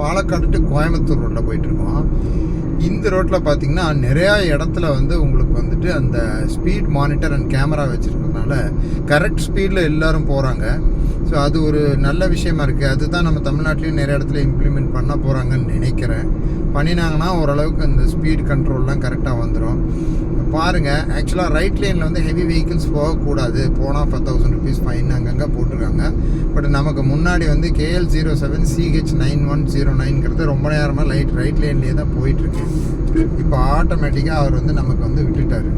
Palakkad to Coimbatore ரோட்டில் போயிட்டுருக்கோம். இந்த ரோட்டில் பார்த்தீங்கன்னா நிறையா இடத்துல வந்து உங்களுக்கு வந்துட்டு அந்த ஸ்பீட் மானிட்டர் அண்ட் கேமரா வச்சுருக்கிறதுனால கரெக்ட் ஸ்பீடில் எல்லாரும் போகிறாங்க ஸோ அது ஒரு நல்ல விஷயமா இருக்குது அதுதான் நம்ம தமிழ்நாட்டிலையும் நிறைய இடத்துல இம்ப்ளிமெண்ட் பண்ண போகிறாங்கன்னு நினைக்கிறேன். பண்ணினாங்கன்னா ஓரளவுக்கு அந்த ஸ்பீட் கண்ட்ரோல்லாம் கரெக்டாக வந்துடும் பாருங்கள் ஆக்சுவலாக ரைட் லைனில் வந்து ஹெவி வெஹிக்கிள்ஸ் போகக்கூடாது. போனால் ஃபைவ் தௌசண்ட் ருபீஸ் ஃபைன் அங்கங்கே போட்டிருக்காங்க. பட் நமக்கு முன்னாடி வந்து KL zero seven CH nine one zero நைன்ங்கிறது ரொம்ப நேரமாக லைட் ரைட் லைன்லேயே தான் போயிட்டுருக்கு. இப்போ ஆட்டோமேட்டிக்காக அவர் வந்து நமக்கு வந்து விட்டுட்டார்.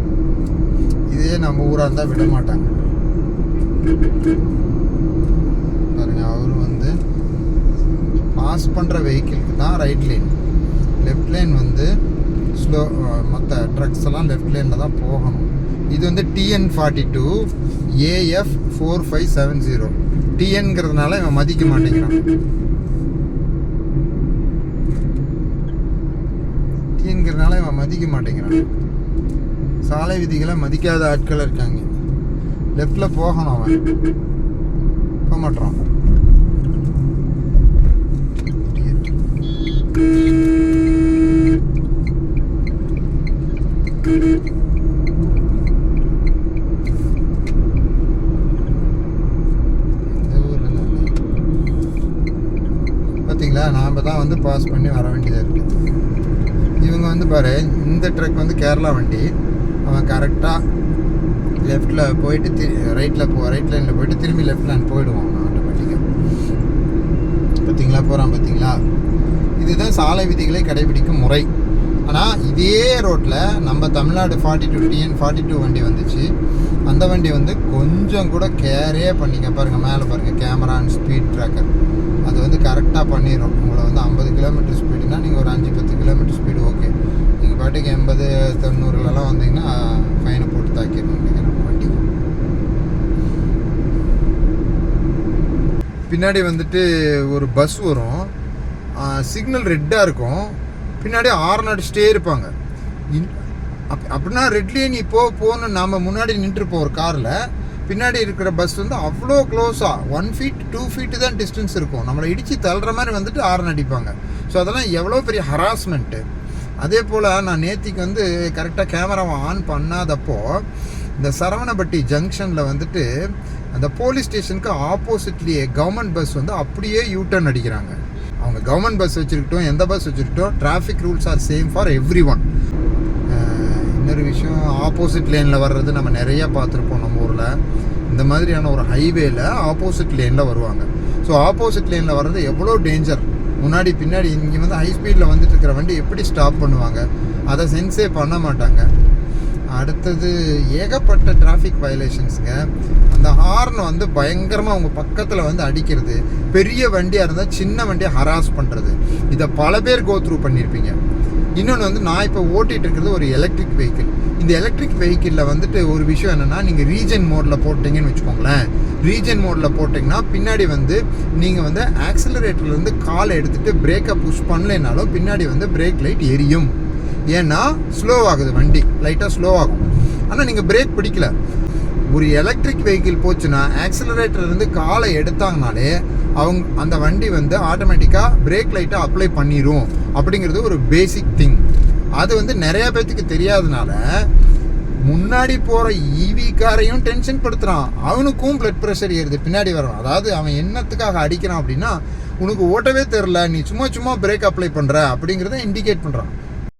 இதே நம்ம ஊராக இருந்தால் விட மாட்டாங்க. பாருங்கள் அவர் வந்து பாஸ் பண்ணுற வெஹிக்கிளுக்கு தான் ரைட் லைன் லெஃப்ட் லைன் வந்து ஸ்லோ மற்ற ட்ரக்ஸ் எல்லாம் லெஃப்ட் லேனில் தான் போகணும். இது வந்து TN forty two AF four five seven zero டிஎன்கிறதுனால இவன் மதிக்க மாட்டேங்கிறான். டிஎன்கிறதுனால இவன் மதிக்க மாட்டேங்கிறான். சாலை விதிகளை மதிக்காத ஆட்கள் இருக்காங்க. லெஃப்டில் போகணும் அவன். போக மாட்டான் இந்த ஊர்ல எல்லாம் இல்லை. பார்த்தீங்களா நாம் தான் வந்து பாஸ் பண்ணி வர வேண்டியதாக இருக்குது இவங்க வந்து பாரு இந்த ட்ரக் வந்து கேரளா வண்டி. அவன் கரெக்டாக லெஃப்டில் போயிட்டு தி ரைட்டில் போ ரைட் லைனில் போயிட்டு திரும்பி லெஃப்ட் லைன் போயிடுவான் ஆட்டோமேட்டிக்காக பார்த்தீங்களா போகிறான் பார்த்தீங்களா இதுதான் சாலை விதிகளை கடைபிடிக்கும் முறை. ஆனால் இதே ரோட்டில் நம்ம Tamil Nadu forty two TN forty two வண்டி வந்துச்சு. அந்த வண்டி வந்து கொஞ்சம் கூட கேரே பண்ணிங்க. பாருங்கள் மேலே பாருங்கள் கேமரா அண்ட் ஸ்பீட் ட்ராக்கர் அது வந்து கரெக்டாக பண்ணிடும் உங்களை வந்து ஐம்பது கிலோமீட்டர் ஸ்பீடுனா நீங்கள் ஒரு அஞ்சு பத்து கிலோமீட்டர் ஸ்பீடு ஓகே நீங்கள் பாட்டுக்கு எண்பது தொண்ணூறுலலாம் வந்தீங்கன்னா ஃபைனை போட்டு தாக்கிடணும் நீங்கள் நம்ம வண்டி. பின்னாடி வந்துட்டு ஒரு பஸ் வரும். சிக்னல் ரெட்டாக இருக்கும். பின்னாடி ஆரன் அடிச்சுட்டே இருப்பாங்க. இன்- அப் அப்படின்னா ரெட்லேயே நீ போ போன்னு நாம் முன்னாடி நின்றுருப்போம் ஒரு காரில் பின்னாடி இருக்கிற பஸ் வந்து அவ்வளோ க்ளோஸாக ஒன் ஃபீட் டூ ஃபீட்டு தான் டிஸ்டன்ஸ் இருக்கும். நம்மளை இடித்து தள்ளுற மாதிரி வந்துட்டு ஆரன் அடிப்பாங்க ஸோ அதெல்லாம் எவ்வளோ பெரிய ஹராஸ்மெண்ட்டு அதே போல் நான் நேத்திக்கு வந்து கரெக்டாக கேமராவை ஆன் பண்ணாதப்போ இந்த சரவணப்பட்டி ஜங்ஷனில் வந்துட்டு அந்த போலீஸ் ஸ்டேஷனுக்கு ஆப்போசிட்லேயே கவர்மெண்ட் பஸ் வந்து அப்படியே யூ டர்ன் அடிக்கிறாங்க. அவங்க கவர்மெண்ட் பஸ் வச்சுருக்கட்டும் எந்த bus வச்சுருக்கட்டும் traffic rules are same for everyone இன்னொரு விஷயம் ஆப்போசிட் லேனில் வர்றது நம்ம நிறையா பார்த்துருப்போம் நம்ம ஊரில். இந்த மாதிரியான ஒரு ஹைவேயில் ஆப்போசிட் லேனில் வருவாங்க. ஸோ ஆப்போசிட் லேனில் வர்றது எவ்வளோ டேஞ்சர் முன்னாடி பின்னாடி இங்கே வந்து ஹை ஸ்பீடில் வந்துட்டு இருக்கிற வண்டி எப்படி ஸ்டாப் பண்ணுவாங்க? அதை சென்ஸே பண்ண மாட்டாங்க. அடுத்தது ஏகப்பட்ட டிராஃபிக் வயலேஷன்ஸுங்க அந்த ஹார்ன் வந்து பயங்கரமாக அவங்க பக்கத்தில் வந்து அடிக்கிறது. பெரிய வண்டியாக இருந்தால் சின்ன வண்டியை ஹராஸ் பண்ணுறது இதை பல பேர் கோ த்ரூ பண்ணியிருப்பீங்க இன்னொன்று வந்து நான் இப்போ ஓட்டிகிட்டு இருக்கிறது ஒரு எலக்ட்ரிக் வெஹிக்கிள் இந்த எலக்ட்ரிக் வெஹிக்கிளில் வந்துட்டு ஒரு விஷயம் என்னென்னா நீங்கள் ரீஜன் மோடில் போட்டிங்கன்னு வச்சுக்கோங்களேன். ரீஜன் மோடில் போட்டிங்கன்னா பின்னாடி வந்து நீங்கள் வந்து ஆக்சிலரேட்டர்லேருந்து காலை எடுத்துகிட்டு பிரேக்கை புஷ் பண்ணலைனாலும் பின்னாடி வந்து பிரேக் லைட் எரியும். ஏன்னா ஸ்லோ ஆகுது வண்டி. லைட்டாக ஸ்லோ ஆகும். ஆனால் நீங்கள் பிரேக் பிடிக்கல. ஒரு எலக்ட்ரிக் வெஹிக்கிள் போச்சுன்னா ஆக்சிலரேட்டர் இருந்து காலை எடுத்தாங்கனாலே அவங்க அந்த வண்டி வந்து ஆட்டோமேட்டிக்காக பிரேக் லைட்டை அப்ளை பண்ணிடும் அப்படிங்கிறது ஒரு பேசிக் திங் அது வந்து நிறையா பேர்த்துக்கு தெரியாதனால முன்னாடி போகிற ஈவி காரையும் டென்ஷன் படுத்துகிறான் அவனுக்கும் பிளட் ப்ரெஷர் ஏறுது. பின்னாடி வரும் அதாவது அவன் என்னத்துக்காக அடிக்கிறான் அப்படின்னா உனக்கு ஓட்டவே தெரில நீ சும்மா சும்மா பிரேக் அப்ளை பண்ணுற அப்படிங்கிறத இண்டிகேட் பண்ணுறான்